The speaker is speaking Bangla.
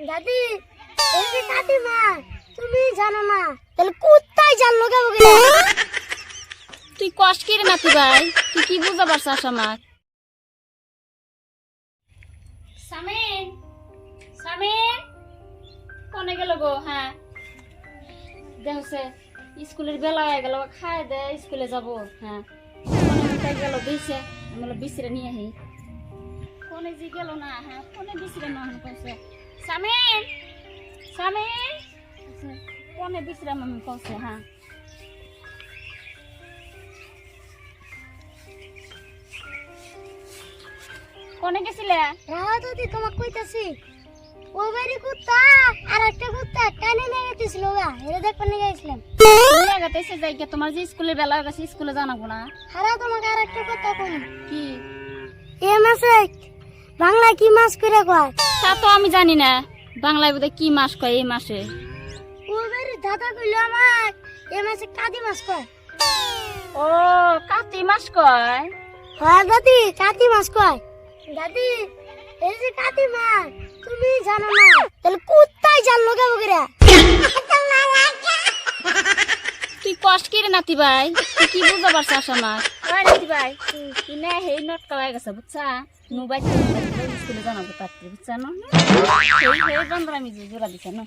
দাদি এই কাকিমা তুমি জানো না তাহলে কোথায় জানলো কেন তুই কষ্ট করে নাতি ভাই? তুই কি বুঝতে পারছাস আমার সামিন সামিন কোনে গেল গো? হ্যাঁ। দেখছে স্কুলের বেলা হয়ে গেল খায় দে স্কুলে যাব। হ্যাঁ। কোনে কোথায় গেল দিছে আমি বিসরে নিয়ে আহি কোনে যে গেল না হ্যাঁ কোনে বিসরে না হন কইছে? সামিন সামিন কোনে আমি হ্যাঁ গেছিলে? রাহা দাদি তোমাকে কইতাছি। বাড়ি কুত্তা আর একটা কুত্তা কানে নিয়ে গেছিল দেখবার নিয়ে গেছিলাম। যাই গে, তোমার যে স্কুলের বেলা গেছে স্কুলে জানাব না হারা তোমাকে আর একটা কথা কই কি? এ মাসে বাংলা কি মাছ করে কয়? তা তো আমি জানি না। বাংলায় বোধহয় কি মাস কয় এই মাসে? দাদা কইলো আমার এ মাসে কাদি মাছ কয়। ও কাতি মাস কয়? হ্যাঁ দাদি কাতি মাছ কয়। দাদি এই যে কাতি মাছ তুমি জানো না তাহলে কোথায় জানলো কেন করে? তুই কষ্ট করে নাতি ভাই তুই কি বুঝতে পারছিস আমার? নাতি ভাই তুই না হেই নটকা হয়ে গেছে, বুঝছা? মোবাইল স্কুলে জানাব তার বুঝছা? না হেই বন্ধুরা আমি না?